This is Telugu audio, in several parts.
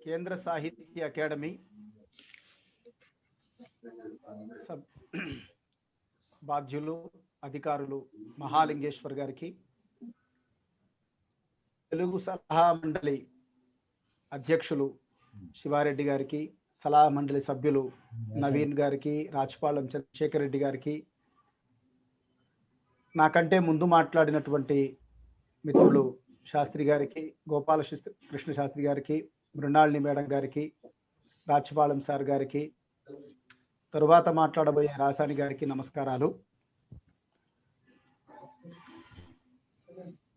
కేంద్ర సాహిత్య అకాడమీ సబ్ బాధ్యులు అధికారులు మహాలింగేశ్వర్ గారికి తెలుగు సలహా మండలి అధ్యక్షులు శివారెడ్డి గారికి సలహా మండలి సభ్యులు నవీన్ గారికి రాజపాలెం చంద్రశేఖర్ రెడ్డి గారికి నాకంటే ముందు మాట్లాడినటువంటి మిత్రులు శాస్త్రి గారికి గోపాల కృష్ణ శాస్త్రి గారికి మృణాళిని మేడం గారికి రాచపాలెం సార్ గారికి తరువాత మాట్లాడబోయే రాసాని గారికి నమస్కారాలు.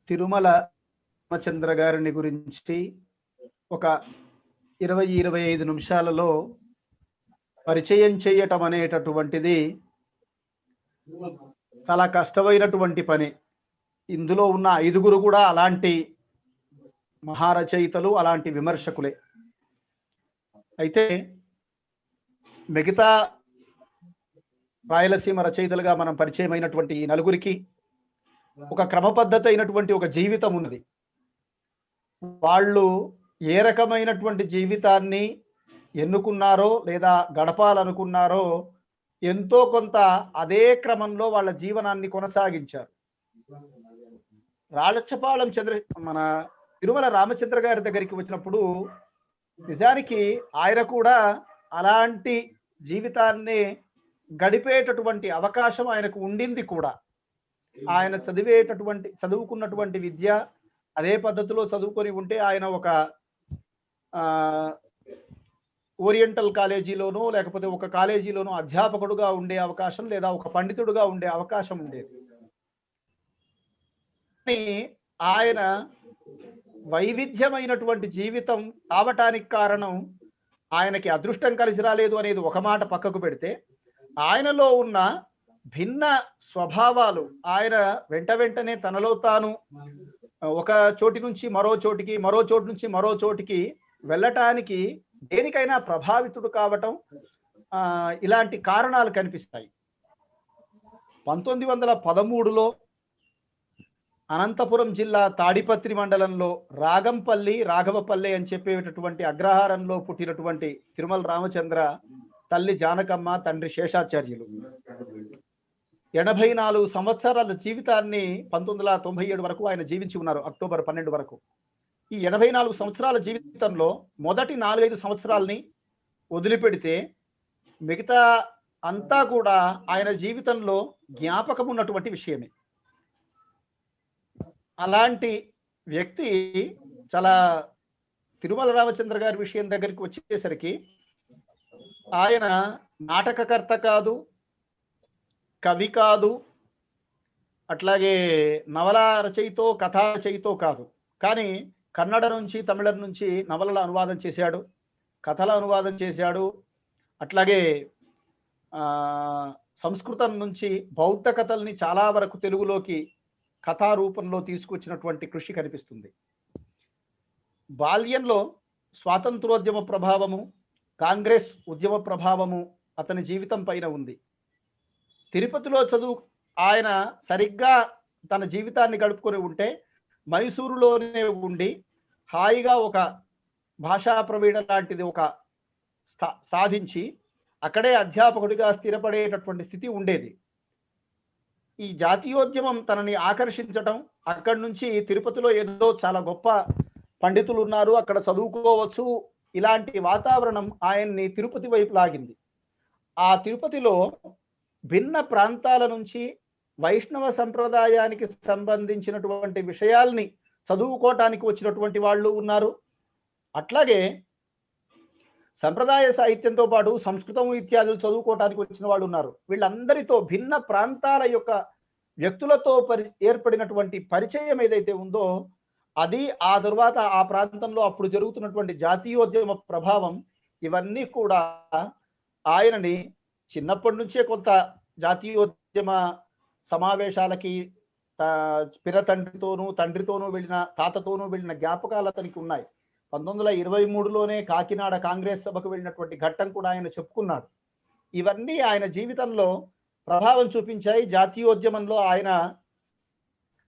తిరుమల రామచంద్ర గారిని గురించి ఒక ఇరవై ఇరవై ఐదు నిమిషాలలో పరిచయం చేయటం అనేటటువంటిది చాలా కష్టమైనటువంటి పని. ఇందులో ఉన్న ఐదుగురు కూడా అలాంటి మహారచయితలు అలాంటి విమర్శకులే. అయితే మిగతా రాయలసీమ రచయితలుగా మనం పరిచయం అయినటువంటి ఈ నలుగురికి ఒక క్రమ పద్ధతి అయినటువంటి ఒక జీవితం ఉన్నది. వాళ్ళు ఏ రకమైనటువంటి జీవితాన్ని ఎన్నుకున్నారో లేదా గడపాలనుకున్నారో ఎంతో కొంత అదే క్రమంలో వాళ్ళ జీవనాన్ని కొనసాగించారు. రాళచ్చపాలెం చంద్ర మన తిరుమల రామచంద్ర గారి దగ్గరికి వచ్చినప్పుడు నిజానికి ఆయన కూడా అలాంటి జీవితాన్ని గడిపేటటువంటి అవకాశం ఆయనకు ఉండింది కూడా. ఆయన చదివేటటువంటి చదువుకున్నటువంటి విద్య అదే పద్ధతిలో చదువుకొని ఉంటే ఆయన ఒక ఆ, ఓరియంటల్ కాలేజీలోనో లేకపోతే ఒక కాలేజీలోనో అధ్యాపకుడుగా ఉండే అవకాశం లేదా ఒక పండితుడుగా ఉండే అవకాశం ఉండేది. కానీ ఆయన వైవిధ్యమైనటువంటి జీవితం కావటానికి కారణం ఆయనకి అదృష్టం కలిసి రాలేదు అనేది ఒక మాట పక్కకు పెడితే ఆయనలో ఉన్న భిన్న స్వభావాలు ఆయన వెంట వెంటనే తనలో తాను ఒక చోటి నుంచి మరో చోటికి మరో చోటు నుంచి మరో చోటికి వెళ్ళటానికి దేనికైనా ప్రభావితుడు కావటం ఇలాంటి కారణాలు కనిపిస్తాయి. పంతొమ్మిది వందల పదమూడులో అనంతపురం జిల్లా తాడిపత్రి మండలంలో రాగంపల్లి రాఘవపల్లి అని చెప్పేటటువంటి అగ్రహారంలో పుట్టినటువంటి తిరుమల రామచంద్ర తల్లి జానకమ్మ తండ్రి శేషాచార్యులు. ఎనభై నాలుగు సంవత్సరాల జీవితాన్ని పంతొమ్మిది వందల తొంభై ఏడు వరకు ఆయన జీవించి ఉన్నారు అక్టోబర్ పన్నెండు వరకు. ఈ ఎనభై నాలుగు సంవత్సరాల జీవితంలో మొదటి నాలుగైదు సంవత్సరాల్ని వదిలిపెడితే మిగతా అంతా కూడా ఆయన జీవితంలో జ్ఞాపకం ఉన్నటువంటి విషయమే. అలాంటి వ్యక్తి చాలా తిరుమల రామచంద్ర గారి విషయం దగ్గరికి వచ్చేసరికి ఆయన నాటకకర్త కాదు కవి కాదు అట్లాగే నవల రచయితో కథా రచయితో కాదు. కానీ కన్నడ నుంచి తమిళం నుంచి నవలల అనువాదం చేశాడు కథల అనువాదం చేశాడు. అట్లాగే సంస్కృతం నుంచి బౌద్ధ కథల్ని చాలా వరకు తెలుగులోకి కథారూపంలో తీసుకొచ్చినటువంటి కృషి కనిపిస్తుంది. బాల్యంలో స్వాతంత్రోద్యమ ప్రభావము కాంగ్రెస్ ఉద్యమ ప్రభావము అతని జీవితం పైన ఉంది. తిరుపతిలో చదువు ఆయన సరిగ్గా తన జీవితాన్ని గడుపుకొని ఉంటే మైసూరులోనే ఉండి హాయిగా ఒక భాషా ప్రవీణ లాంటిది ఒక స్థా- సాధించి అక్కడే అధ్యాపకుడిగా స్థిరపడేటటువంటి స్థితి ఉండేది. ఈ జాతీయోద్యమం తనని ఆకర్షించటం అక్కడి నుంచి తిరుపతిలో ఏదో చాలా గొప్ప పండితులు ఉన్నారు అక్కడ చదువుకోవచ్చు ఇలాంటి వాతావరణం ఆయన్ని తిరుపతి వైపు లాగింది. ఆ తిరుపతిలో భిన్న ప్రాంతాల నుంచి వైష్ణవ సంప్రదాయానికి సంబంధించినటువంటి విషయాల్ని చదువుకోవటానికి వచ్చినటువంటి వాళ్ళు ఉన్నారు. అట్లాగే సంప్రదాయ సాహిత్యంతో పాటు సంస్కృతం ఇత్యాదులు చదువుకోవటానికి వచ్చిన వాళ్ళు ఉన్నారు. వీళ్ళందరితో భిన్న ప్రాంతాల యొక్క వ్యక్తులతో పరి ఏర్పడినటువంటి పరిచయం ఏదైతే ఉందో అది ఆ తరువాత ఆ ప్రాంతంలో అప్పుడు జరుగుతున్నటువంటి జాతీయోద్యమ ప్రభావం ఇవన్నీ కూడా ఆయనని చిన్నప్పటి నుంచే కొంత జాతీయోద్యమ సమావేశాలకి పిర తండ్రితోనూ తండ్రితోనూ వెళ్ళిన తాతతోనూ వెళ్ళిన జ్ఞాపకాలు అతనికి ఉన్నాయి. పంతొమ్మిది వందల ఇరవై మూడులోనే కాకినాడ కాంగ్రెస్ సభకు వెళ్ళినటువంటి ఘట్టం కూడా ఆయన చెప్పుకున్నాడు. ఇవన్నీ ఆయన జీవితంలో ప్రభావం చూపించాయి. జాతీయోద్యమంలో ఆయన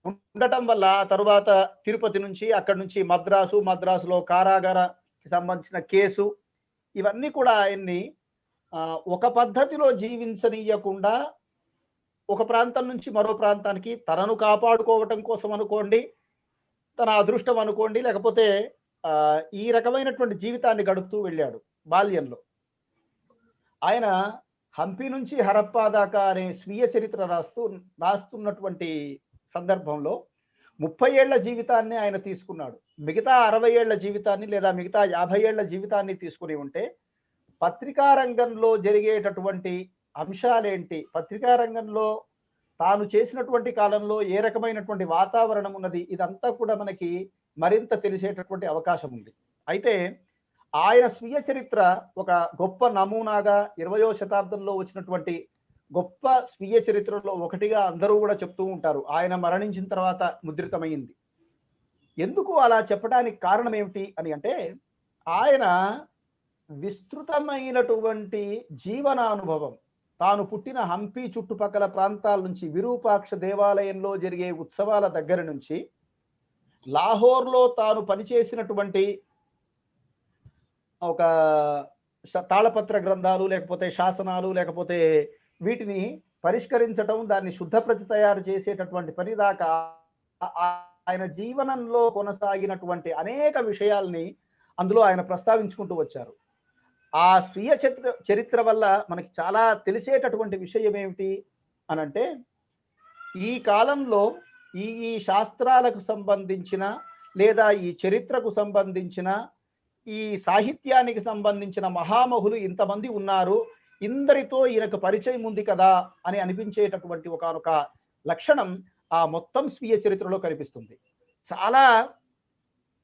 ఉండటం వల్ల తరువాత తిరుపతి నుంచి అక్కడి నుంచి మద్రాసు మద్రాసులో కారాగారకి సంబంధించిన కేసు ఇవన్నీ కూడా ఆయన్ని ఒక పద్ధతిలో జీవించనీయకుండా ఒక ప్రాంతం నుంచి మరో ప్రాంతానికి తనను కాపాడుకోవటం కోసం అనుకోండి తన అదృష్టం అనుకోండి లేకపోతే ఈ రకమైనటువంటి జీవితాన్ని గడుపుతూ వెళ్ళాడు బాల్యంలో. ఆయన హంపి నుంచి హరప్పా దాకా అనే స్వీయ చరిత్ర రాస్తూ రాస్తున్నటువంటి సందర్భంలో ముప్పై ఏళ్ళ జీవితాన్ని ఆయన తీసుకున్నాడు. మిగతా అరవై ఏళ్ళ జీవితాన్ని లేదా మిగతా యాభై ఏళ్ళ జీవితాన్ని తీసుకుని ఉంటే పత్రికా రంగంలో జరిగేటటువంటి అంశాలేంటి? పత్రికా రంగంలో తాను చేసినటువంటి కాలంలో ఏ రకమైనటువంటి వాతావరణం ఉన్నది? ఇదంతా కూడా మనకి మరింత తెలిసేటటువంటి అవకాశం ఉంది. అయితే ఆయన స్వీయ చరిత్ర ఒక గొప్ప నమూనాగా ఇరవయో శతాబ్దంలో వచ్చినటువంటి గొప్ప స్వీయ చరిత్రలో ఒకటిగా అందరూ కూడా చెప్తూ ఉంటారు. ఆయన మరణించిన తర్వాత ముద్రితమైంది. ఎందుకు అలా చెప్పడానికి కారణం ఏమిటి అని అంటే ఆయన విస్తృతమైనటువంటి జీవనానుభవం తాను పుట్టిన హంపి చుట్టుపక్కల ప్రాంతాల నుంచి విరూపాక్ష దేవాలయంలో జరిగే ఉత్సవాల దగ్గర నుంచి లాహోర్లో తాను పనిచేసినటువంటి ఒక తాళపత్ర గ్రంథాలు లేకపోతే శాసనాలు లేకపోతే వీటిని పరిష్కరించటం దాన్ని శుద్ధప్రతి తయారు చేసేటటువంటి పని దాకా ఆయన జీవనంలో కొనసాగినటువంటి అనేక విషయాల్ని అందులో ఆయన ప్రస్తావించుకుంటూ వచ్చారు. ఆ స్వీయ చరిత్ర చరిత్ర వల్ల మనకి చాలా తెలిసేటటువంటి విషయం ఏమిటి అని అంటే ఈ కాలంలో ఈ ఈ శాస్త్రాలకు సంబంధించిన లేదా ఈ చరిత్రకు సంబంధించిన ఈ సాహిత్యానికి సంబంధించిన మహామహులు ఇంతమంది ఉన్నారు. ఇందరితో ఈయనకు పరిచయం ఉంది కదా అని అనిపించేటటువంటి ఒకనొక లక్షణం ఆ మొత్తం స్వీయ చరిత్రలో కనిపిస్తుంది. చాలా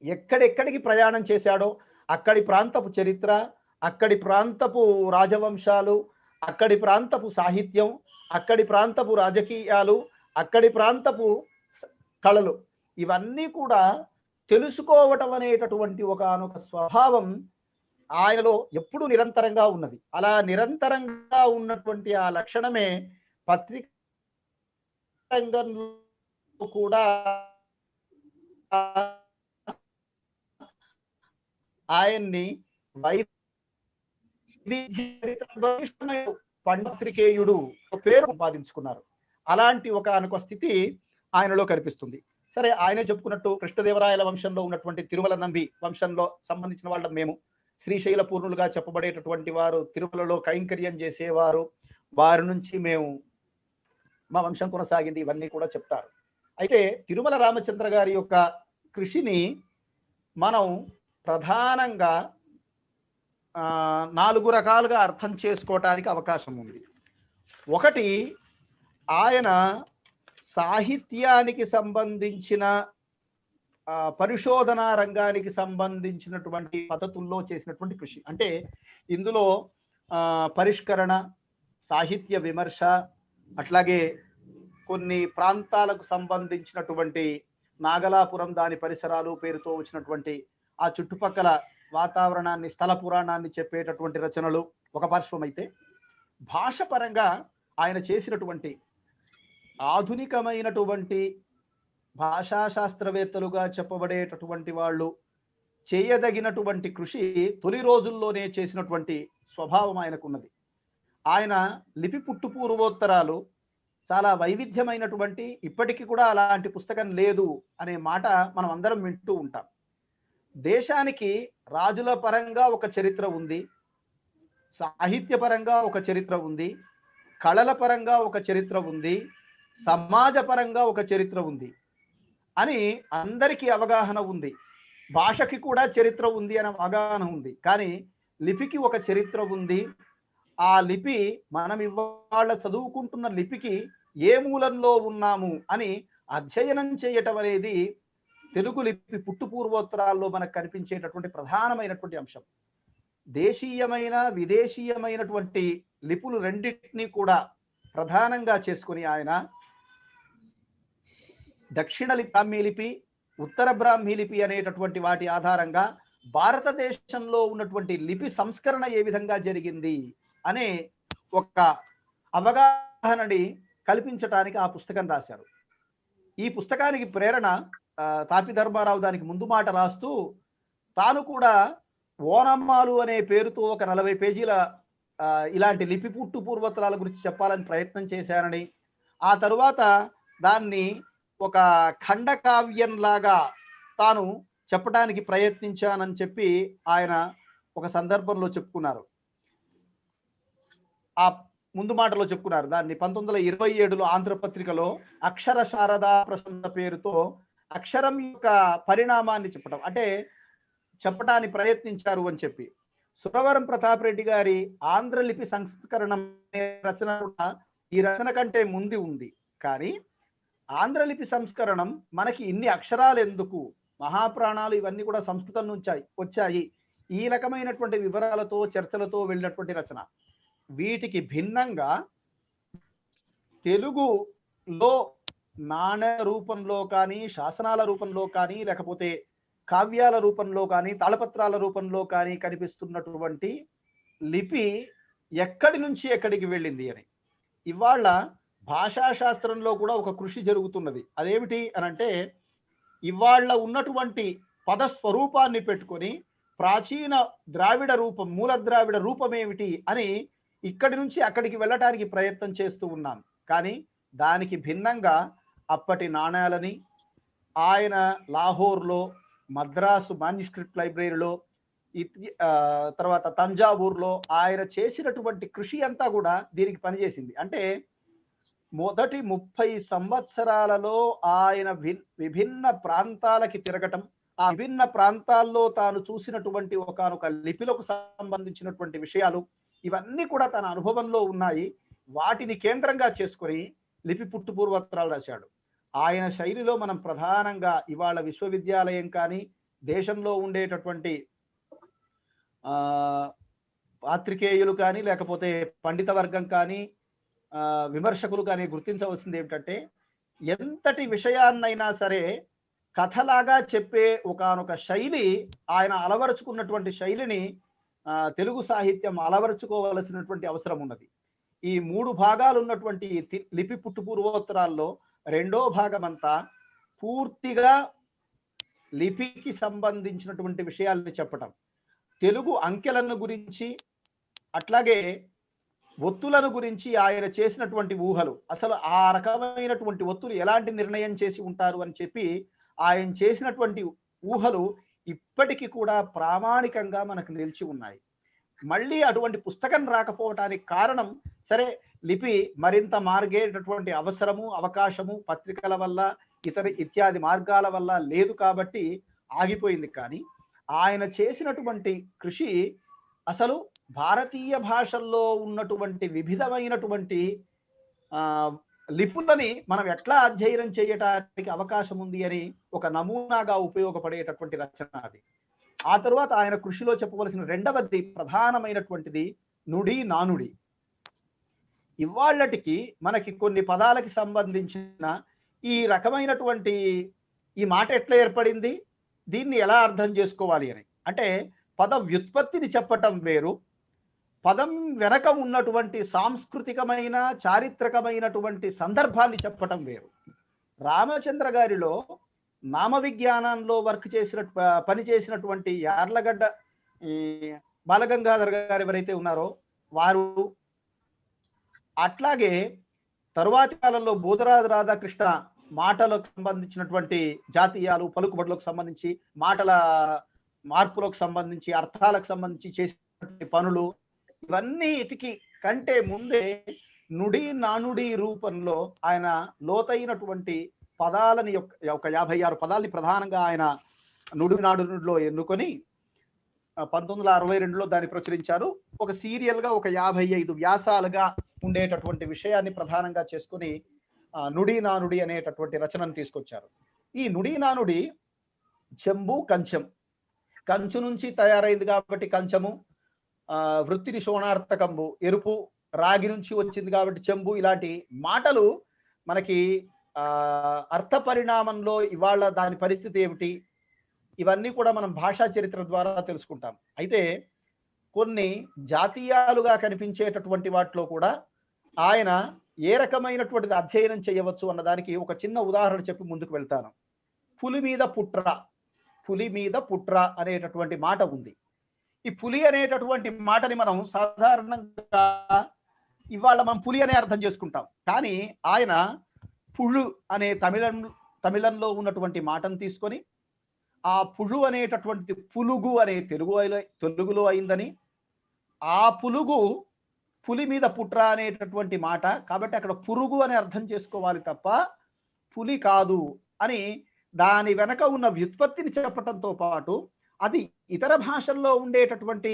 ఎక్కడెక్కడికి ప్రయాణం చేశాడో అక్కడి ప్రాంతపు చరిత్ర అక్కడి ప్రాంతపు రాజవంశాలు అక్కడి ప్రాంతపు సాహిత్యం అక్కడి ప్రాంతపు రాజకీయాలు అక్కడి ప్రాంతపు కళలు ఇవన్నీ కూడా తెలుసుకోవటం అనేటటువంటి ఒకనొక స్వభావం ఆయనలో ఎప్పుడు నిరంతరంగా ఉన్నది. అలా నిరంతరంగా ఉన్నటువంటి ఆ లక్షణమే పత్రిక రంగంలో కూడా ఆయన్ని పండత్రికేయుడు పండిత్రికేయుడు పేరు సంపాదించుకున్నారు. అలాంటి ఒక అనుక స్థితి ఆయనలో కనిపిస్తుంది. సరే ఆయనే చెప్పుకున్నట్టు కృష్ణదేవరాయల వంశంలో ఉన్నటువంటి తిరుమల నంబి వంశంలో సంబంధించిన వాళ్ళం మేము. శ్రీశైల పూర్ణులుగా చెప్పబడేటటువంటి వారు తిరుమలలో కైంకర్యం చేసేవారు వారి నుంచి మేము మా వంశం కొనసాగింది ఇవన్నీ కూడా చెప్తారు. అయితే తిరుమల రామచంద్ర గారి యొక్క కృషిని మనం ప్రధానంగా నాలుగు రకాలుగా అర్థం చేసుకోవటానికి అవకాశం ఉంది. ఒకటి ఆయన సాహిత్యానికి సంబంధించిన పరిశోధన రంగానికి సంబంధించినటువంటి పద్ధతుల్లో చేసినటువంటి కృషి. అంటే ఇందులో పరిష్కరణ సాహిత్య విమర్శ అట్లాగే కొన్ని ప్రాంతాలకు సంబంధించినటువంటి నాగలాపురం దాని పరిసరాలు పేరుతో వచ్చినటువంటి ఆ చుట్టుపక్కల వాతావరణాన్ని స్థల పురాణాన్ని చెప్పేటటువంటి రచనలు ఒక పార్శ్వం అయితే భాషపరంగా ఆయన చేసినటువంటి ఆధునికమైనటువంటి భాషా శాస్త్రవేత్తలుగా చెప్పబడేటటువంటి వాళ్ళు చేయదగినటువంటి కృషి తొలి రోజుల్లోనే చేసినటువంటి స్వభావం ఆయనకున్నది. ఆయన లిపి పుట్టు పూర్వోత్తరాలు చాలా వైవిధ్యమైనటువంటి ఇప్పటికీ కూడా అలాంటి పుస్తకం లేదు అనే మాట మనం అందరం వింటూ ఉంటాం. దేశానికి రాజుల పరంగా ఒక చరిత్ర ఉంది సాహిత్య పరంగా ఒక చరిత్ర ఉంది కళల పరంగా ఒక చరిత్ర ఉంది సమాజపరంగా ఒక చరిత్ర ఉంది అని అందరికీ అవగాహన ఉంది. భాషకి కూడా చరిత్ర ఉంది అనే అవగాహన ఉంది. కానీ లిపికి ఒక చరిత్ర ఉంది. ఆ లిపి మనం ఇవాళ చదువుకుంటున్న లిపికి ఏ మూలంలో ఉన్నాము అని అధ్యయనం చేయటం అనేది తెలుగు లిపి పుట్టుపూర్వోత్తరాల్లో మనకు కనిపించేటటువంటి ప్రధానమైనటువంటి అంశం. దేశీయమైన విదేశీయమైనటువంటి లిపులు రెండింటినీ కూడా ప్రధానంగా చేసుకుని ఆయన దక్షిణ లి- బ్రాహ్మీ లిపి ఉత్తర బ్రాహ్మీ లిపి అనేటటువంటి వాటి ఆధారంగా భారతదేశంలో ఉన్నటువంటి లిపి సంస్కరణ ఏ విధంగా జరిగింది అనే ఒక అవగాహనని కల్పించటానికి ఆ పుస్తకం రాశారు. ఈ పుస్తకానికి ప్రేరణ తాపి ధర్మారావు దానికి ముందు మాట రాస్తూ తాను కూడా ఓనమ్మాలు అనే పేరుతో ఒక నలభై పేజీల ఇలాంటి లిపి పుట్టు పూర్వోత్తరాల గురించి చెప్పాలని ప్రయత్నం చేశానని ఆ తరువాత దాన్ని ఒక ఖండకావ్యం లాగా తాను చెప్పడానికి ప్రయత్నించానని చెప్పి ఆయన ఒక సందర్భంలో చెప్పుకున్నారు. ఆ ముందు మాటలో చెప్పుకున్నారు. దాన్ని పంతొమ్మిది వందల ఇరవై ఏడులో ఆంధ్రపత్రికలో అక్షర శారదా ప్రసన్న పేరుతో అక్షరం యొక్క పరిణామాన్ని చెప్పడం అంటే చెప్పడానికి ప్రయత్నించారు అని చెప్పి. సురవరం ప్రతాప్ రెడ్డి గారి ఆంధ్రలిపి సంస్కరణం అనే రచన ఈ రచన కంటే ముందు ఉంది. కానీ ఆంధ్రలిపి సంస్కరణం మనకి ఇన్ని అక్షరాలు ఎందుకు మహాప్రాణాలు ఇవన్నీ కూడా సంస్కృతం నుంచి వచ్చాయి. ఈ రకమైనటువంటి వివరాలతో చర్చలతో వెళ్ళినటువంటి రచన. వీటికి భిన్నంగా తెలుగులో నాణ్య రూపంలో కానీ శాసనాల రూపంలో కానీ లేకపోతే కావ్యాల రూపంలో కానీ తాళపత్రాల రూపంలో కానీ కనిపిస్తున్నటువంటి లిపి ఎక్కడి నుంచి ఎక్కడికి వెళ్ళింది అని. ఇవాళ భాషాశాస్త్రంలో కూడా ఒక కృషి జరుగుతున్నది. అదేమిటి అని అంటే ఇవాళ ఉన్నటువంటి పద స్వరూపాన్ని పెట్టుకొని ప్రాచీన ద్రావిడ రూపం మూల ద్రావిడ రూపం ఏమిటి అని ఇక్కడి నుంచి అక్కడికి వెళ్ళటానికి ప్రయత్నం చేస్తూ ఉన్నాం. కానీ దానికి భిన్నంగా అప్పటి నాణ్యాలని ఆయన లాహోర్లో మద్రాసు మాన్యుస్క్రిప్ట్ లైబ్రరీలో ఇత్- తర్వాత తంజావూర్లో ఆయన చేసినటువంటి కృషి అంతా కూడా దీనికి పనిచేసింది. అంటే మొదటి ముప్పై సంవత్సరాలలో ఆయన వి- విభిన్న ప్రాంతాలకి తిరగటం ఆ విభిన్న ప్రాంతాల్లో తాను చూసినటువంటి ఒకనొక లిపిలకు సంబంధించినటువంటి విషయాలు ఇవన్నీ కూడా తన అనుభవంలో ఉన్నాయి. వాటిని కేంద్రంగా చేసుకొని లిపి పుట్టుపూర్వత్రాలు రాశాడు. ఆయన శైలిలో మనం ప్రధానంగా ఇవాళ విశ్వవిద్యాలయం కానీ దేశంలో ఉండేటటువంటి ఆ పాత్రికేయులు కానీ లేకపోతే పండిత వర్గం కానీ విమర్శకులు కానీ గుర్తించవలసింది ఏమిటంటే ఎంతటి విషయాన్నైనా సరే కథలాగా చెప్పే ఒకానొక శైలి ఆయన అలవరుచుకున్నటువంటి శైలిని తెలుగు సాహిత్యం అలవరుచుకోవలసినటువంటి అవసరం ఉన్నది. ఈ మూడు భాగాలు ఉన్నటువంటి తి- లిపి పుట్టు పూర్వోత్తరాల్లో రెండో భాగం అంతా పూర్తిగా లిపికి సంబంధించినటువంటి విషయాల్ని చెప్పటం. తెలుగు అంకెలను గురించి అట్లాగే ఒత్తులను గురించి ఆయన చేసినటువంటి ఊహలు అసలు ఆ రకమైనటువంటి ఒత్తులు ఎలాంటి నిర్ణయం చేసి ఉంటారు అని చెప్పి ఆయన చేసినటువంటి ఊహలు ఇప్పటికీ కూడా ప్రామాణికంగా మనకు నిలిచి ఉన్నాయి. మళ్ళీ అటువంటి పుస్తకం రాకపోవటానికి కారణం సరే లిపి మరింత మార్గేటటువంటి అవసరము అవకాశము పత్రికల వల్ల ఇతర ఇత్యాది మార్గాల వల్ల లేదు కాబట్టి ఆగిపోయింది. కానీ ఆయన చేసినటువంటి కృషి అసలు భారతీయ భాషల్లో ఉన్నటువంటి వివిధమైనటువంటి ఆ లిపులని మనం ఎట్లా అధ్యయనం చేయటానికి అవకాశం ఉంది అని ఒక నమూనాగా ఉపయోగపడేటటువంటి రచన అది. ఆ తరువాత ఆయన కృషిలో చెప్పవలసిన రెండవది ప్రధానమైనటువంటిది నుడి నానుడి. ఇవాళ్ళటికి మనకి కొన్ని పదాలకి సంబంధించిన ఈ రకమైనటువంటి ఈ మాట ఎట్లా ఏర్పడింది? దీన్ని ఎలా అర్థం చేసుకోవాలి అని. అంటే పద వ్యుత్పత్తిని చెప్పటం వేరు పదం వెనక ఉన్నటువంటి సాంస్కృతికమైన చారిత్రకమైనటువంటి సందర్భాన్ని చెప్పటం వేరు. రామచంద్ర గారిలో నామ విజ్ఞానంలో వర్క్ చేసిన పని చేసినటువంటి యార్లగడ్డ ఈ బాలగంగాధర్ గారు ఎవరైతే ఉన్నారో వారు అట్లాగే తరువాతి కాలంలో బోధరాజు రాధాకృష్ణ మాటలకు సంబంధించినటువంటి జాతీయాలు పలుకుబడులకు సంబంధించి మాటల మార్పులకు సంబంధించి అర్థాలకు సంబంధించి చేసినటువంటి పనులు ఇవన్నీటికి కంటే ముందే నుడి నానుడి రూపంలో ఆయన లోతైనటువంటి పదాలని యొక్క ఒక యాభై ఆరు పదాలని ప్రధానంగా ఆయన నుడి నాడులో ఎన్నుకొని పంతొమ్మిది వందల అరవై రెండులో దాన్ని ప్రచురించారు. ఒక సీరియల్గా ఒక యాభై ఐదు వ్యాసాలుగా ఉండేటటువంటి విషయాన్ని ప్రధానంగా చేసుకుని ఆ, నుడి నానుడి అనేటటువంటి రచనను తీసుకొచ్చారు. ఈ నుడి నానుడి చెంబు కంచెం. కంచు నుంచి తయారైంది కాబట్టి కంచము వృత్తిని శోణార్థకంబు ఎరుపు రాగి నుంచి వచ్చింది కాబట్టి చెంబు ఇలాంటి మాటలు మనకి ఆ అర్థ పరిణామంలో ఇవాళ దాని పరిస్థితి ఏమిటి? ఇవన్నీ కూడా మనం భాషా చరిత్ర ద్వారా తెలుసుకుంటాం. అయితే కొన్ని జాతీయాలుగా కనిపించేటటువంటి వాటిలో కూడా ఆయన ఏ రకమైనటువంటిది అధ్యయనం చేయవచ్చు అన్నదానికి ఒక చిన్న ఉదాహరణ చెప్పి ముందుకు వెళ్తాను. పులి మీద పుట్ర పులి మీద పుట్ర అనేటటువంటి మాట ఉంది. ఈ పులి అనేటటువంటి మాటని మనం సాధారణంగా ఇవాళ మనం పులి అనే అర్థం చేసుకుంటాం. కానీ ఆయన పుళు అనే తమిళం తమిళంలో ఉన్నటువంటి మాటను తీసుకొని ఆ పుళు అనేటటువంటి పులుగు అనే తెలుగు తెలుగులో అయిందని ఆ పులుగు పులి మీద పుట్ర అనేటటువంటి మాట కాబట్టి అక్కడ పురుగు అని అర్థం చేసుకోవాలి తప్ప పులి కాదు అని దాని వెనక ఉన్న వ్యుత్పత్తిని చెప్పటంతో పాటు అది ఇతర భాషల్లో ఉండేటటువంటి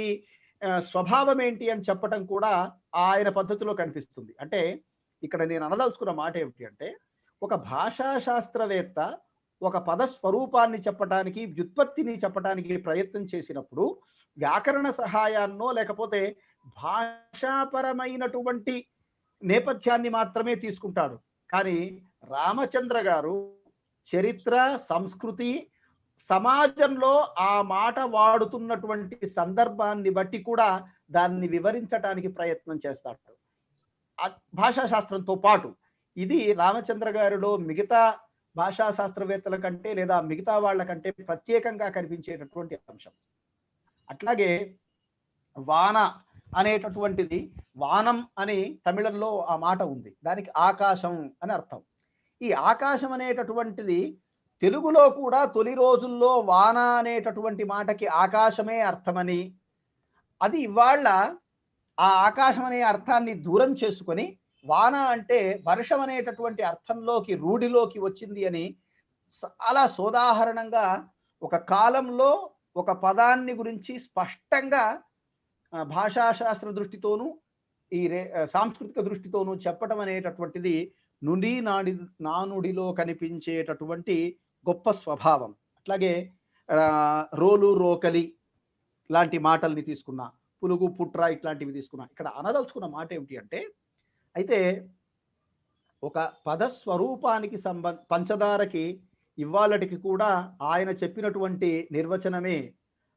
స్వభావం ఏంటి అని చెప్పటం కూడా ఆయన పద్ధతిలో కనిపిస్తుంది. అంటే ఇక్కడ నేను అనదలుచుకున్న మాట ఏమిటి అంటే ఒక భాషా శాస్త్రవేత్త ఒక పద స్వరూపాన్ని చెప్పటానికి వ్యుత్పత్తిని చెప్పటానికి ప్రయత్నం చేసినప్పుడు వ్యాకరణ సహాయాన్నో లేకపోతే భాషాపరమైనటువంటి నేపథ్యాన్ని మాత్రమే తీసుకుంటాడు. కానీ రామచంద్ర గారు చరిత్ర సంస్కృతి సమాజంలో ఆ మాట వాడుతున్నటువంటి సందర్భాన్ని బట్టి కూడా దాన్ని వివరించటానికి ప్రయత్నం చేస్తాడు. భాషాశాస్త్రంతో భాషా శాస్త్రంతో పాటు ఇది రామచంద్ర గారిలో మిగతా భాషా శాస్త్రవేత్తల కంటే లేదా మిగతా వాళ్ళ కంటే ప్రత్యేకంగా కనిపించేటటువంటి అంశం. అట్లాగే వాన అనేటటువంటిది వానం అని తమిళంలో ఆ మాట ఉంది. దానికి ఆకాశం అని అర్థం. ఈ ఆకాశం అనేటటువంటిది తెలుగులో కూడా తొలి రోజుల్లో వాన అనేటటువంటి మాటకి ఆకాశమే అర్థమని అది ఇవాళ ఆ ఆకాశం అనే అర్థాన్ని దూరం చేసుకొని వాన అంటే వర్షం అనేటటువంటి అర్థంలోకి రూఢిలోకి వచ్చింది అని చాలా సోదాహరణంగా ఒక కాలంలో ఒక పదాన్ని గురించి స్పష్టంగా భాషాశాస్త్ర దృష్టితోనూ ఈ రే సాంస్కృతిక దృష్టితోనూ చెప్పటం అనేటటువంటిది నుడి నాడి నానుడిలో కనిపించేటటువంటి గొప్ప స్వభావం. అట్లాగే రోలు రోకలి లాంటి మాటల్ని తీసుకున్నా పులుగు పుట్ర ఇట్లాంటివి తీసుకున్నా ఇక్కడ అనదలుచుకున్న మాట ఏమిటి అంటే అయితే ఒక పద స్వరూపానికి సంబంధ పంచదారకి ఇవాళటికి కూడా ఆయన చెప్పినటువంటి నిర్వచనమే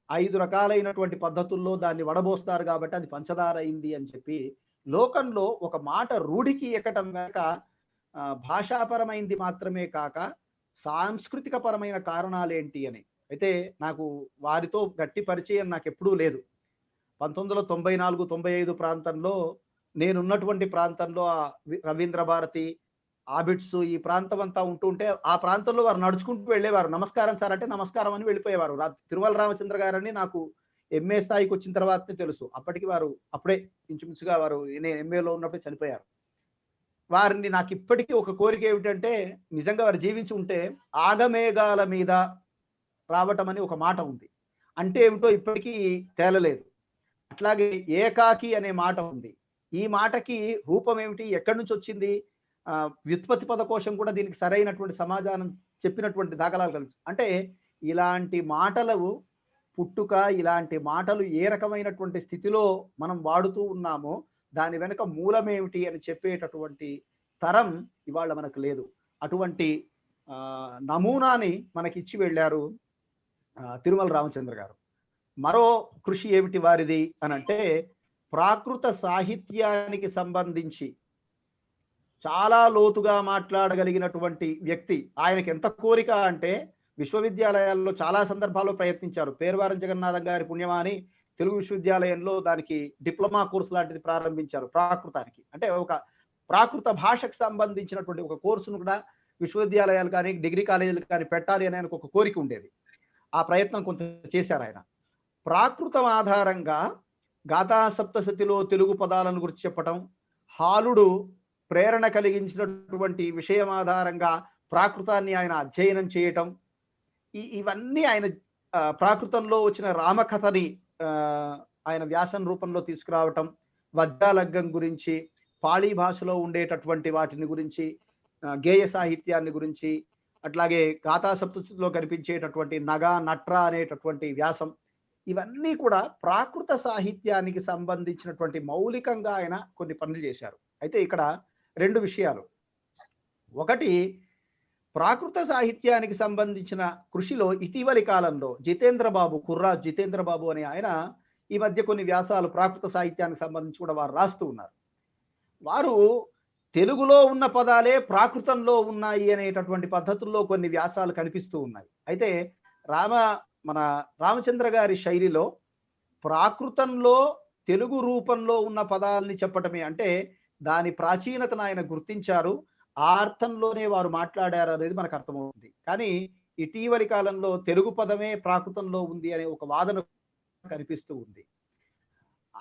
ఐదు రకాలైనటువంటి పద్ధతుల్లో దాన్ని వడబోస్తారు కాబట్టి అది పంచదార అయింది అని చెప్పి లోకంలో ఒక మాట రూఢికి ఎక్కటం వెనక భాషాపరమైంది మాత్రమే కాక సాంస్కృతిక పరమైన కారణాలేంటి అని. అయితే నాకు వారితో గట్టి పరిచయం నాకు ఎప్పుడూ లేదు. పంతొమ్మిది వందల తొంభై నాలుగు తొంభై ఐదు ప్రాంతంలో నేనున్నటువంటి ప్రాంతంలో రవీంద్ర భారతి ఆబిట్స్ ఈ ప్రాంతం అంతా ఉంటుంటే ఆ ప్రాంతంలో వారు నడుచుకుంటూ వెళ్ళేవారు. నమస్కారం సార్ అంటే నమస్కారం అని వెళ్ళిపోయేవారు. తిరుమల రామచంద్ర గారని నాకు ఎంఏ స్థాయికి వచ్చిన తర్వాతనే తెలుసు. అప్పటికి వారు అప్పుడే ఇంచుమించుగా వారు నేను ఎంఏలో ఉన్నప్పుడే చనిపోయారు. వారిని నాకు ఇప్పటికీ ఒక కోరిక ఏమిటంటే నిజంగా వారు జీవించి ఉంటే ఆగమేఘాల మీద రావటం అని ఒక మాట ఉంది. అంటే ఏమిటో ఇప్పటికీ తేలలేదు. అట్లాగే ఏకాకి అనే మాట ఉంది. ఈ మాటకి రూపం ఏమిటి? ఎక్కడి నుంచి వచ్చింది? వ్యుత్పత్తి పదకోశం కూడా దీనికి సరైనటువంటి సమాధానం చెప్పినటువంటి దాఖలాలు కలిసి అంటే ఇలాంటి మాటలు పుట్టుక ఇలాంటి మాటలు ఏ రకమైనటువంటి స్థితిలో మనం వాడుతూ ఉన్నామో దాని వెనుక మూలమేమిటి అని చెప్పేటటువంటి తరం ఇవాళ మనకు లేదు. అటువంటి ఆ, నమూనాని మనకి ఇచ్చి వెళ్ళారు తిరుమల రామచంద్ర గారు. మరో కృషి ఏమిటి వారిది అని అంటే ప్రాకృత సాహిత్యానికి సంబంధించి చాలా లోతుగా మాట్లాడగలిగినటువంటి వ్యక్తి ఆయనకి ఎంత కోరిక అంటే విశ్వవిద్యాలయాల్లో చాలా సందర్భాల్లో ప్రయత్నించారు. పేర్వారం జగన్నాథం గారి పుణ్యమాని తెలుగు విశ్వవిద్యాలయంలో దానికి డిప్లొమా కోర్సు లాంటిది ప్రారంభించారు ప్రాకృతానికి. అంటే ఒక ప్రాకృత భాషకు సంబంధించినటువంటి ఒక కోర్సును కూడా విశ్వవిద్యాలయాలు కానీ డిగ్రీ కాలేజీలు కానీ పెట్టాలి అని ఆయనకు ఒక కోరిక ఉండేది. ఆ ప్రయత్నం కొంత చేశారు ఆయన. ప్రాకృతం ఆధారంగా గాథా సప్తశతిలో తెలుగు పదాలను గురించి చెప్పటం హాలుడు ప్రేరణ కలిగించినటువంటి విషయం ఆధారంగా ప్రాకృతాన్ని ఆయన అధ్యయనం చేయటం ఇవన్నీ ఆయన ప్రాకృతంలో వచ్చిన రామకథని ఆయన వ్యాసం రూపంలో తీసుకురావటం వజ్రాలగ్గం గురించి పాళీ భాషలో ఉండేటటువంటి వాటిని గురించి గేయ సాహిత్యాన్ని గురించి అట్లాగే గాథా సప్తశతిలో కనిపించేటటువంటి నగ నట్ర అనేటటువంటి వ్యాసం ఇవన్నీ కూడా ప్రాకృత సాహిత్యానికి సంబంధించినటువంటి మౌలికంగా ఆయన కొన్ని పనులు చేశారు. అయితే ఇక్కడ రెండు విషయాలు. ఒకటి ప్రాకృత సాహిత్యానికి సంబంధించిన కృషిలో ఇటీవలి కాలంలో జితేంద్ర బాబు కుర్రా జితేంద్ర బాబు అనే ఆయన ఈ మధ్య కొన్ని వ్యాసాలు ప్రాకృత సాహిత్యానికి సంబంధించి కూడా వారు రాస్తూ ఉన్నారు. వారు తెలుగులో ఉన్న పదాలే ప్రాకృతంలో ఉన్నాయి అనేటటువంటి పద్ధతుల్లో కొన్ని వ్యాసాలు కనిపిస్తూ ఉన్నాయి. అయితే రామ మన రామచంద్ర గారి శైలిలో ప్రాకృతంలో తెలుగు రూపంలో ఉన్న పదాలని చెప్పటమే అంటే దాని ప్రాచీనతను ఆయన గుర్తించారు. ఆ అర్థంలోనే వారు మాట్లాడారు అనేది మనకు అర్థమవుతుంది. కానీ ఇటీవలి కాలంలో తెలుగు పదమే ప్రాకృతంలో ఉంది అనే ఒక వాదన కనిపిస్తూ ఉంది.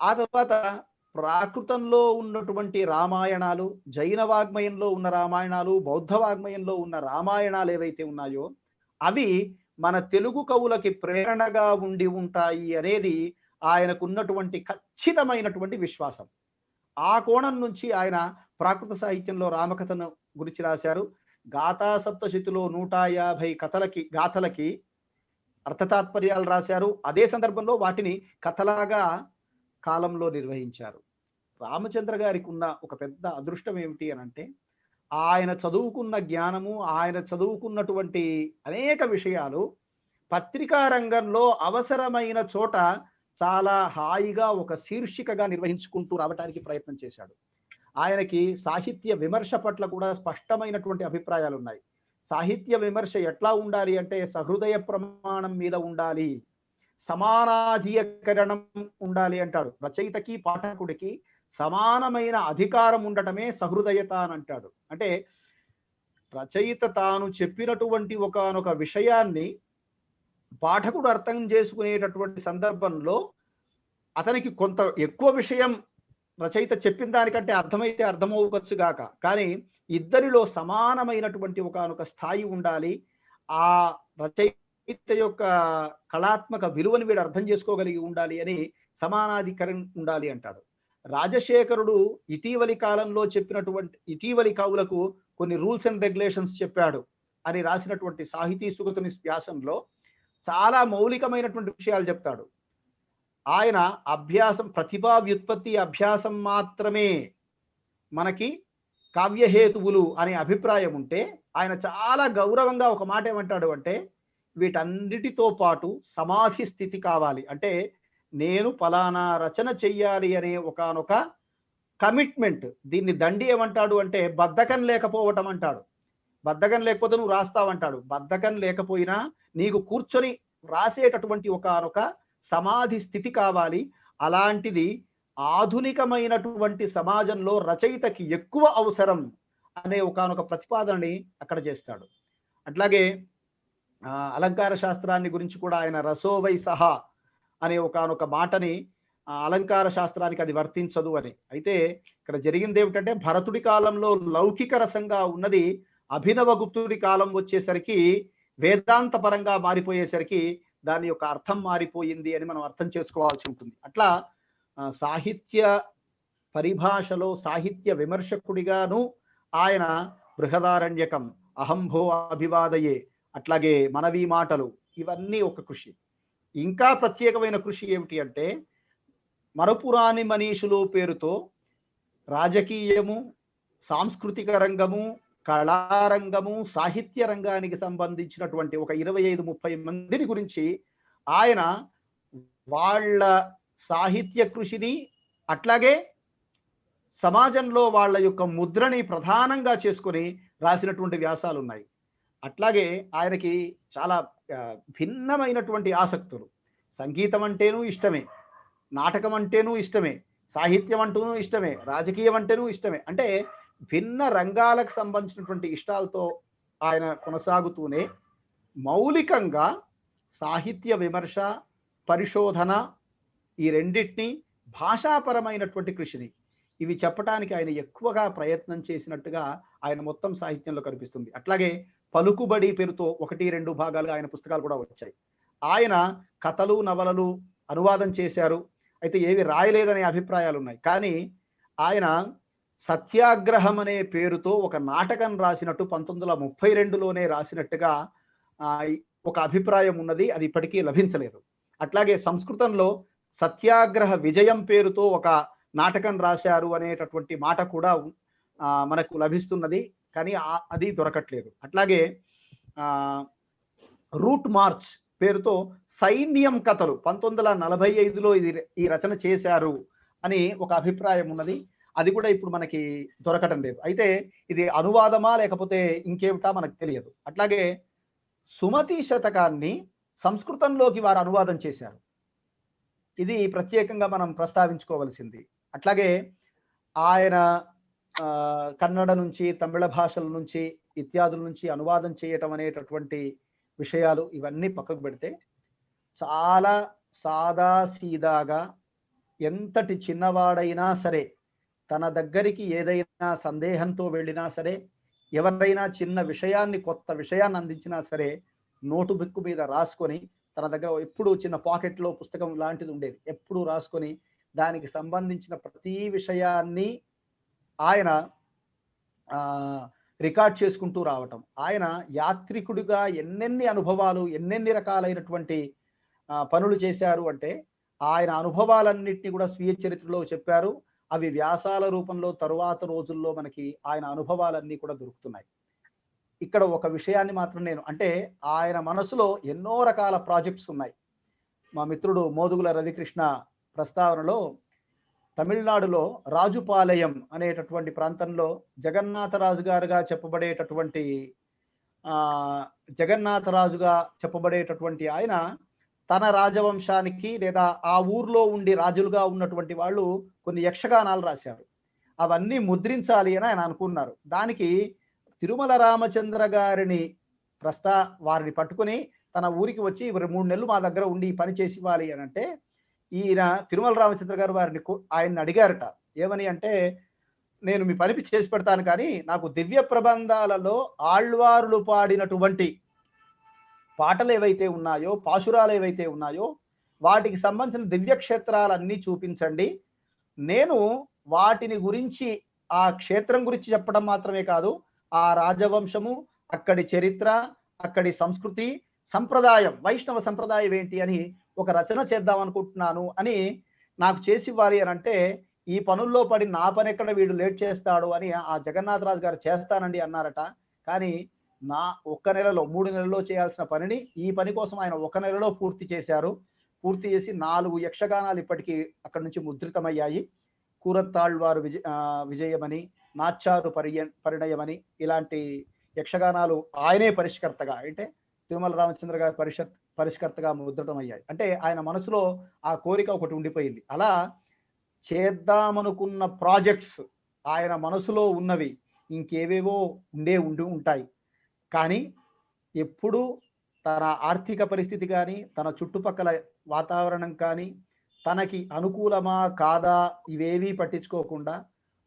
ఆ తర్వాత ప్రాకృతంలో ఉన్నటువంటి రామాయణాలు జైన వాగ్మయంలో ఉన్న రామాయణాలు బౌద్ధ వాగ్మయంలో ఉన్న రామాయణాలు ఏవైతే ఉన్నాయో అవి మన తెలుగు కవులకి ప్రేరణగా ఉండి ఉంటాయి అనేది ఆయనకున్నటువంటి ఖచ్చితమైనటువంటి విశ్వాసం. ఆ కోణం నుంచి ఆయన ప్రాకృత సాహిత్యంలో రామకథను గురించి రాశారు. గాథా సప్తశతిలో నూట యాభై కథలకి గాథలకి అర్థతాత్పర్యాలు రాశారు. అదే సందర్భంలో వాటిని కథలాగా కాలంలో నిర్వహించారు. రామచంద్ర గారికి ఉన్న ఒక పెద్ద అదృష్టం ఏమిటి అని అంటే ఆయన చదువుకున్న జ్ఞానము ఆయన చదువుకున్నటువంటి అనేక విషయాలు పత్రికా రంగంలో అవసరమైన చోట చాలా హాయిగా ఒక శీర్షికగా నిర్వహించుకుంటూ రావటానికి ప్రయత్నం చేశాడు. ఆయనకి సాహిత్య విమర్శ పట్ల కూడా స్పష్టమైనటువంటి అభిప్రాయాలు ఉన్నాయి సాహిత్య విమర్శ ఎట్లా ఉండాలి అంటే సహృదయ ప్రమాణం మీద ఉండాలి. సమానాధీకరణం ఉండాలి అంటాడు. రచయితకి పాఠకుడికి సమానమైన అధికారం ఉండటమే సహృదయత అని అంటాడు. అంటే రచయిత తాను చెప్పినటువంటి ఒకనొక విషయాన్ని పాఠకుడు అర్థం చేసుకునేటటువంటి సందర్భంలో అతనికి కొంత ఎక్కువ విషయం రచయిత చెప్పిన దానికంటే అర్థమైతే అర్థమవచ్చు గాక. కానీ ఇద్దరిలో సమానమైనటువంటి ఒకనొక స్థాయి ఉండాలి. ఆ రచయిత యొక్క కళాత్మక విలువని వీడు అర్థం చేసుకోగలిగి ఉండాలి అని సమానాధికరణ ఉండాలి అంటాడు. రాజశేఖరుడు ఇటీవలి కాలంలో చెప్పినటువంటి ఇటీవలి కవులకు కొన్ని రూల్స్ అండ్ రెగ్యులేషన్స్ చెప్పాడు అని రాసినటువంటి సాహితీ సుగతుని వ్యాసంలో చాలా మౌలికమైనటువంటి విషయాలు చెప్తాడు. ఆయన అభ్యాసం ప్రతిభా వ్యుత్పత్తి అభ్యాసం మాత్రమే మనకి కావ్యహేతువులు అనే అభిప్రాయం ఉంటే ఆయన చాలా గౌరవంగా ఒక మాట ఏమంటాడు అంటే వీటన్నిటితో పాటు సమాధి స్థితి కావాలి. అంటే నేను ఫలానా రచన చెయ్యాలి అనే ఒకనొక కమిట్మెంట్. దీన్ని దండి ఏమంటాడు అంటే బద్ధకం లేకపోవటం అంటాడు. బద్ధకం లేకపోతే నువ్వు రాస్తావంటాడు. బద్ధకం లేకపోయినా నీకు కూర్చొని రాసేటటువంటి ఒకనొక సమాధి స్థితి కావాలి. అలాంటిది ఆధునికమైనటువంటి సమాజంలో రచయితకి ఎక్కువ అవసరం అనే ఒకనొక ప్రతిపాదనని అక్కడ చేస్తాడు. అట్లాగే అలంకార శాస్త్రాన్ని గురించి కూడా ఆయన రసోవై సహా అనే ఒకనొక మాటని అలంకార శాస్త్రానికి అది వర్తించదు అని. అయితే ఇక్కడ జరిగింది ఏమిటంటే భరతుడి కాలంలో లౌకిక రసంగా ఉన్నది అభినవ గుప్తుడి కాలం వచ్చేసరికి వేదాంత పరంగా మారిపోయేసరికి దాని యొక్క అర్థం మారిపోయింది అని మనం అర్థం చేసుకోవాల్సి ఉంటుంది. అట్లా సాహిత్య పరిభాషలో సాహిత్య విమర్శకుడిగాను ఆయన బృహదారణ్యకం అహంభో అభివాదయే అట్లాగే మనవి మాటలు ఇవన్నీ ఒక కృషి. ఇంకా ప్రత్యేకమైన కృషి ఏమిటి అంటే మరపురాని మనీషులు పేరుతో రాజకీయము సాంస్కృతిక రంగము కళారంగము సాహిత్య రంగానికి సంబంధించినటువంటి ఒక ఇరవై ఐదు ముప్పై మందిని గురించి ఆయన వాళ్ళ సాహిత్య కృషిని అట్లాగే సమాజంలో వాళ్ళ యొక్క ముద్రని ప్రధానంగా చేసుకొని రాసినటువంటి వ్యాసాలు ఉన్నాయి అట్లాగే ఆయనకి చాలా భిన్నమైనటువంటి ఆసక్తులు. సంగీతం అంటేనూ ఇష్టమే నాటకం అంటేనూ ఇష్టమే సాహిత్యం అంటూనూ ఇష్టమే రాజకీయం అంటేనూ ఇష్టమే. అంటే భిన్న రంగాలకు సంబంధించినటువంటి ఇష్టాలతో ఆయన కొనసాగుతూనే మౌలికంగా సాహిత్య విమర్శ పరిశోధన ఈ రెండింటిని భాషాపరమైనటువంటి కృషిని ఇవి చెప్పడానికి ఆయన ఎక్కువగా ప్రయత్నం చేసినట్టుగా ఆయన మొత్తం సాహిత్యంలో కనిపిస్తుంది. అట్లాగే పలుకుబడి పేరుతో ఒకటి రెండు భాగాలుగా ఆయన పుస్తకాలు కూడా వచ్చాయి. ఆయన కథలు నవలలు అనువాదం చేశారు. అయితే ఏవి రాయలేదనే అభిప్రాయాలు ఉన్నాయి కానీ ఆయన సత్యాగ్రహం అనే పేరుతో ఒక నాటకం రాసినట్టు పంతొమ్మిది వందల ముప్పై రెండులోనే రాసినట్టుగా ఒక అభిప్రాయం ఉన్నది అది ఇప్పటికీ లభించలేదు. అట్లాగే సంస్కృతంలో సత్యాగ్రహ విజయం పేరుతో ఒక నాటకం రాశారు అనేటటువంటి మాట కూడా మనకు లభిస్తున్నది కానీ అది దొరకట్లేదు. అట్లాగే రూట్ మార్చ్ పేరుతో సైన్యం కథలు పంతొమ్మిది వందల నలభై ఐదులో ఇది ఈ రచన చేశారు అని ఒక అభిప్రాయం ఉన్నది. అది కూడా ఇప్పుడు మనకి దొరకటం లేదు. అయితే ఇది అనువాదమా లేకపోతే ఇంకేమిటా మనకు తెలియదు. అట్లాగే సుమతి శతకాన్ని సంస్కృతంలోకి వారు అనువాదం చేశారు. ఇది ప్రత్యేకంగా మనం ప్రస్తావించుకోవలసింది. అట్లాగే ఆయన కన్నడ నుంచి తమిళ భాషల నుంచి ఇత్యాదుల నుంచి అనువాదం చేయటం అనేటటువంటి విషయాలు ఇవన్నీ పక్కకు పెడితే చాలా సాదా సీదాగా ఎంతటి చిన్నవాడైనా సరే తన దగ్గరికి ఏదైనా సందేహంతో వెళ్ళినా సరే ఎవరైనా చిన్న విషయాన్ని కొత్త విషయాన్ని అందించినా సరే నోటు బుక్ మీద రాసుకొని తన దగ్గర ఎప్పుడు చిన్న పాకెట్లో పుస్తకం లాంటిది ఉండేది. ఎప్పుడు రాసుకొని దానికి సంబంధించిన ప్రతి విషయాన్ని ఆయన రికార్డ్ చేసుకుంటూ రావటం. ఆయన యాత్రికుడిగా ఎన్నెన్ని అనుభవాలు ఎన్నెన్ని రకాలైనటువంటి పనులు చేశారు అంటే ఆయన అనుభవాలన్నింటినీ కూడా స్వీయ చరిత్రలో చెప్పారు. అవి వ్యాసాల రూపంలో తరువాత రోజుల్లో మనకి ఆయన అనుభవాలన్నీ కూడా దొరుకుతున్నాయి. ఇక్కడ ఒక విషయాన్ని మాత్రం నేను అంటే ఆయన మనసులో ఎన్నో రకాల ప్రాజెక్ట్స్ ఉన్నాయి. మా మిత్రుడు మోదుగుల రవికృష్ణ ప్రస్తావనలో తమిళనాడులో రాజుపాలయం అనేటటువంటి ప్రాంతంలో జగన్నాథరాజు గారుగా చెప్పబడేటటువంటి జగన్నాథరాజుగా చెప్పబడేటటువంటి ఆయన తన రాజవంశానికి లేదా ఆ ఊర్లో ఉండి రాజులుగా ఉన్నటువంటి వాళ్ళు కొన్ని యక్షగానాలు రాశారు. అవన్నీ ముద్రించాలి అని ఆయన అనుకున్నారు. దానికి తిరుమల రామచంద్ర గారిని ప్రస్తా వారిని పట్టుకుని తన ఊరికి వచ్చి ఇవరు మూడు నెలలు మా దగ్గర ఉండి ఈ పని చేసి ఇవ్వాలి అని అంటే ఈయన తిరుమల రామచంద్ర గారు వారిని ఆయన్ని అడిగారట. ఏమని అంటే నేను మీ పని చేసి పెడతాను కానీ నాకు దివ్య ప్రబంధాలలో ఆళ్వారులు పాడినటువంటి పాటలు ఏవైతే ఉన్నాయో పాశురాలు ఏవైతే ఉన్నాయో వాటికి సంబంధించిన దివ్యక్షేత్రాలన్నీ చూపించండి. నేను వాటిని గురించి ఆ క్షేత్రం గురించి చెప్పడం మాత్రమే కాదు ఆ రాజవంశము అక్కడి చరిత్ర అక్కడి సంస్కృతి సంప్రదాయం వైష్ణవ సంప్రదాయం ఏంటి అని ఒక రచన చేద్దాం అనుకుంటున్నాను అని నాకు చేసి ఇవ్వాలి అని అంటే ఈ పనుల్లో పడి నా పని ఎక్కడ వీడు లేట్ చేస్తాడు అని ఆ జగన్నాథరాజు గారు చేస్తానండి అన్నారట. కానీ నా ఒక్క నెలలో మూడు నెలల్లో చేయాల్సిన పనిని ఈ పని కోసం ఆయన ఒక నెలలో పూర్తి చేశారు. పూర్తి చేసి నాలుగు యక్షగానాలు ఇప్పటికీ అక్కడి నుంచి ముద్రితమయ్యాయి. కూరత్తాళ్వారు విజ విజయమని నాచారు పరియ పరిణయమని ఇలాంటి యక్షగానాలు ఆయనే పరిష్కర్తగా అంటే తిరుమల రామచంద్ర గారి పరిషత్ పరిష్కర్తగా ముద్రటమయ్యాయి అంటే ఆయన మనసులో ఆ కోరిక ఒకటి ఉండిపోయింది. అలా చేద్దామనుకున్న ప్రాజెక్ట్స్ ఆయన మనసులో ఉన్నవి ఇంకేవేవో ఉండే ఉండి ఉంటాయి. కానీ ఎప్పుడూ తన ఆర్థిక పరిస్థితి కానీ తన చుట్టుపక్కల వాతావరణం కానీ తనకి అనుకూలమా కాదా ఇవేవీ పట్టించుకోకుండా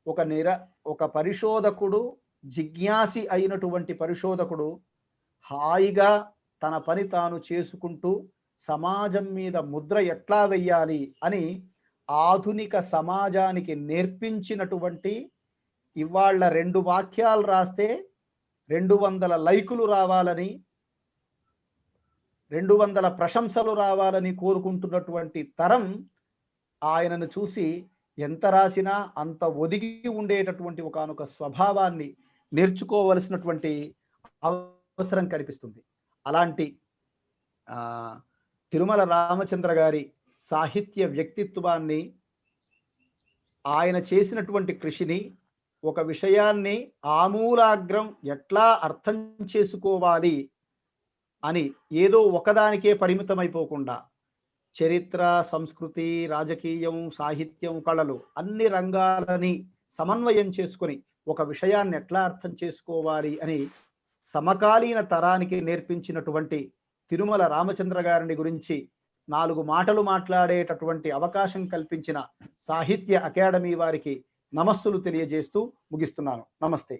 ఒక నిర ఒక పరిశోధకుడు జిజ్ఞాసి అయినటువంటి పరిశోధకుడు హాయిగా తన పని తాను చేసుకుంటూ సమాజం మీద ముద్ర ఎట్లా వెయ్యాలి అని ఆధునిక సమాజానికి నేర్పించినటువంటి ఇవాళ్ళ రెండు వాక్యాలు రాస్తే రెండు వందల లైకులు రావాలని రెండు వందల ప్రశంసలు రావాలని కోరుకుంటున్నటువంటి తరం ఆయనను చూసి ఎంత రాసినా అంత ఒదిగి ఉండేటటువంటి ఒకనొక స్వభావాన్ని నేర్చుకోవలసినటువంటి అవసరం కనిపిస్తుంది. అలాంటి తిరుమల రామచంద్ర గారి సాహిత్య వ్యక్తిత్వాన్ని ఆయన చేసినటువంటి కృషిని ఒక విషయాన్ని ఆమూలాగ్రం ఎట్లా అర్థం చేసుకోవాలి అని ఏదో ఒకదానికే పరిమితమైపోకుండా చరిత్ర సంస్కృతి రాజకీయం సాహిత్యం కళలు అన్ని రంగాలని సమన్వయం చేసుకొని ఒక విషయాన్ని ఎట్లా అర్థం చేసుకోవాలి అని సమకాలీన తరానికి నేర్పించినటువంటి తిరుమల రామచంద్ర గారిని గురించి నాలుగు మాటలు మాట్లాడేటటువంటి అవకాశం కల్పించిన సాహిత్య అకాడమీ వారికి నమస్సులు తెలియజేస్తూ ముగిస్తున్నాను. నమస్తే.